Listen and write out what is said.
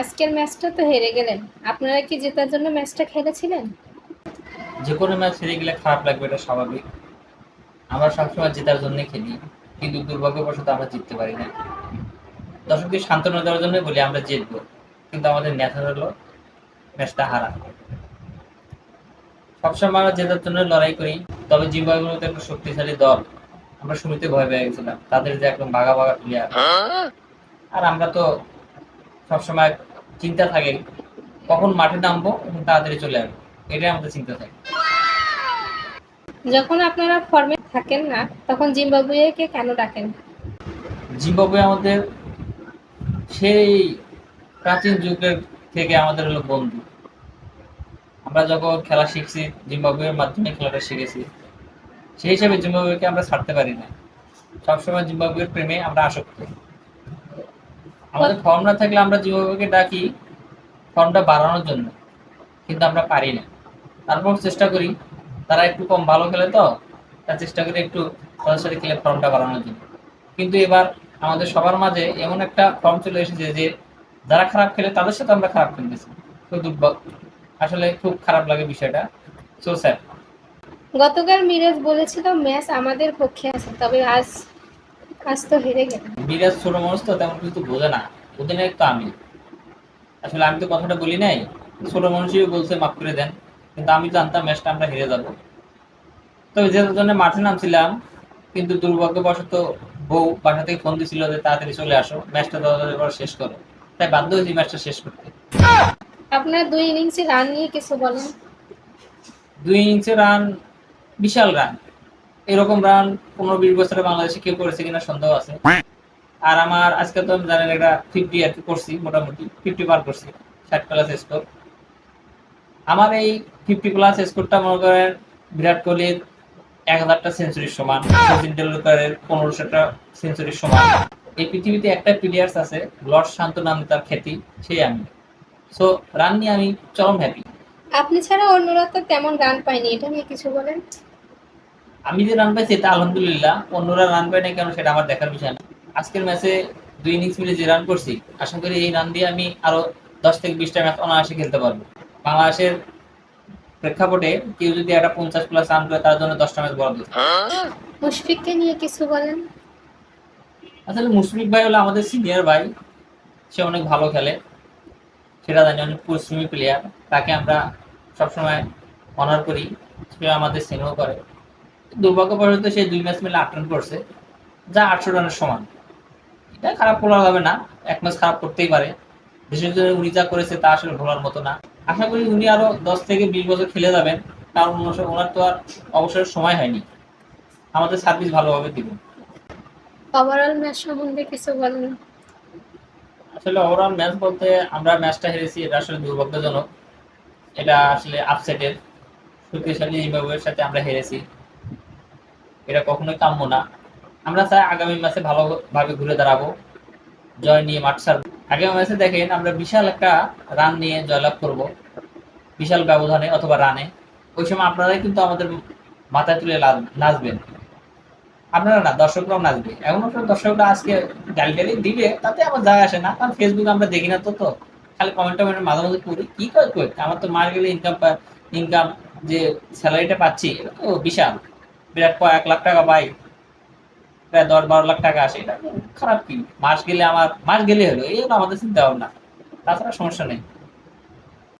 আজকের ম্যাচটা তো হেরে গেলেন। আপনারা কি জেতার জন্য ম্যাচটা খেলেছিলেন? যে কোনো ম্যাচ হেরে গেলে খারাপ লাগবে এটা স্বাভাবিক। আমরা সবসময় জেতার জন্য খেলি কিন্তু দুর্ভাগ্যবশত আমরা জিততে পারি না। দর্শককে সান্ত্বনা দেওয়ার জন্য বলি আমরা জিতবো কিন্তু আমাদের ন্যাচার হলো ম্যাচটা হারা। সবসময় আমরা জেতার জন্য লড়াই করি তবে জিম্বাবুয়ের মতো একটা শক্তিশালী দল আমরা শুরুতে ভয় পেয়ে গেছিলাম। তাদের যে একদম বাঘা বাঘা প্লেয়ার আর আমরা তো সবসময় চিন্তা থাকে কখন মাঠে নামবো এবং তাড়াতাড়ি চলে আসব। এটাই আমাদের চিন্তা থাকে। যখন আপনারা ফর্মে থাকেন না তখন জিম্বাবুয়েকে কেন ডাকেন? জিম্বাবুয়ে আমাদের সেই প্রাচীন যুগের থেকে আমাদের হলো বন্ধু। আমরা যখন খেলা শিখছি জিম্বাবুয়ের মাধ্যমে খেলাটা শিখেছি সেই হিসাবে জিম্বাবুয়েকে আমরা ছাড়তে পারি না। সবসময় জিম্বাবুয়ের প্রেমে আমরা আসক্ত। আমাদের ফর্ম না থাকলে আমরা জিম্বাবুয়েকে ডাকি ফর্মটা বাড়ানোর জন্য। কিন্তু আমরা পারি না। তারপর চেষ্টা করি, তারা একটু কম ভালো খেলে তো, তার চেষ্টা করি একটু তাদের সাথে খেলে ফর্মটা বাড়ানোর জন্য। কিন্তু এবার আমাদের সবার মাঝে এমন একটা ফর্ম চলে এসেছে যে, যারা খারাপ খেলে তাদের সাথে আমরা খারাপ খেলতেছি। খুব দুর্ভাগ্য আসলে খুব খারাপ লাগে বিষয়টা। সো স্যার গতকাল মিরাজ বলেছিল, ম্যাচ আমাদের পক্ষে আছে। তবে আজ আজ তো হেরে গেল। বিরাজ ছোট মানুষ তো তেমন কিছু বোঝে না। অধিনায়ক তো আমি। আসলে আমি তো কথাটা বলি নাই। ছোট মানুষই বলছে মাফ করে দেন। কিন্তু আমি জানতাম ম্যাচটা আমরা হেরে যাব। তবে যেটার জন্য মাঠে নামছিলাম কিন্তু দুর্ভাগ্যবশত বউ বাসা থেকে ফোন দিছিল যে তাড়াতাড়ি চলে আসো। ম্যাচটা তাড়াতাড়ি করে শেষ করো। তাই বাধ্য হয়েছি ম্যাচটা শেষ করতে। আপনার দুই ইনিংসে রান নিয়ে কিছু বলেন। দুই ইনিংসে রান বিশাল রান এরকম রান পনেরো বিশ বছরে বাংলাদেশে কেউ করেছে কিনা সন্দেহ আছে। আর আমার আজকে তো আমি জানেন একটা ফিফটি আর কি করছি মোটামুটি ফিফটি পার করছি ষাট প্লাস স্কোর আমার এই ফিফটি প্লাস স্কোরটা মনে করেন বিরাট কোহলির এক হাজারটা সেঞ্চুরির সমান সচিন টেন্ডুলকারের পনেরোশোটা সেঞ্চুরির সমান। এই পৃথিবীতে একটা প্লেয়ার্স আছে লর্ড শান্ত নামে তার খ্যাতি সেই আমি। সো রান নিয়ে আমি চরম হ্যাপি আপনি ছাড়া অন্যরা তো তেমন গান পায়নি এটা নিয়ে কিছু বলেন? আমি যে রান পাইছি এটা আলহামদুলিল্লাহ অন্যরা রান পায় না কেন সেটা আমার দেখার বিষয় না। আজকের ম্যাচে দুই ইনিংস মিলে যে রান করছি আশা করি এই রান দিয়ে আমি আরও দশ থেকে বিশটা ম্যাচ অনায়াসে খেলতে পারব। বাংলাদেশের প্রেক্ষাপটে কেউ যদি একটা পঞ্চাশ প্লাস রান করে তার জন্য দশটা ম্যাচ বরাদ্দ। মুশফিককে নিয়ে কিছু বলেন। আসলে মুশফিক ভাই হলো আমাদের সিনিয়র ভাই সে অনেক ভালো খেলে। সেটা জানি অনেক পরিশ্রমী প্লেয়ার তাকে আমরা সবসময় অনার করি সে আমাদের স্নেহ করে। দুর্ভাগ্যবশত সে দুই ম্যাচ মিলে আট রান করছে যা আটশো রানের সমান। এটা খারাপ বলা যাবে না এক ম্যাচ খারাপ করতেই পারে। বিশেষ করে উনি যা করেছে তা আসলে ভোলার মতো না। আশা করি উনি আরও দশ থেকে বিশ বছর খেলে যাবেন কারণ ওনার- ওনার তো আর অবসরের সময় হয়নি। আমাদের সার্ভিস ভালোভাবে দিবেন ওভারঅল ম্যাচ সম্বন্ধে কিছু বলেন। আসলে ওভারঅল ম্যাচ বলতে আমরা ম্যাচটা হেরেছি এটা আসলে দুর্ভাগ্যজনক। এটা আসলে আপসেটের শক্তিশালী জিম্বাবুয়ের সাথে আমরা হেরেছি। এটা কখনোই কাম্য না। আমরা চাই আগামী ম্যাচে ভালোভাবে ঘুরে দাঁড়াবো, জয় নিয়ে মাঠ ছাড়বো আগামী ম্যাচে দেখেন আমরা বিশাল একটা রান নিয়ে জয়লাভ করব, বিশাল ব্যবধানে অথবা রানে ওই সময় আপনারাই কিন্তু আমাদের মাথায় তুলে নাচবেন। আপনারা না, দর্শকরাও নাচবে। একটা দর্শকরা আজকে গালি গালি দিবে, তাতে আমার যায় আসে না। কারণ ফেসবুক আমরা দেখি না তো তো খালি কমেন্ট টমেন্ট মাঝে মাঝে করি। কি করে আমার তো মার গেলে ইনকাম ইনকাম যে স্যালারিটা পাচ্ছি তো বিশাল। বিরাট এক লাখ টাকা পাই। প্রায় দশ বারো লাখ টাকা আসে, এটা খারাপ কি? মাস গেলে আমার মাস গেলে হলো, এই আমাদের চিন্তা ভাবনা তাছাড়া সমস্যা নেই।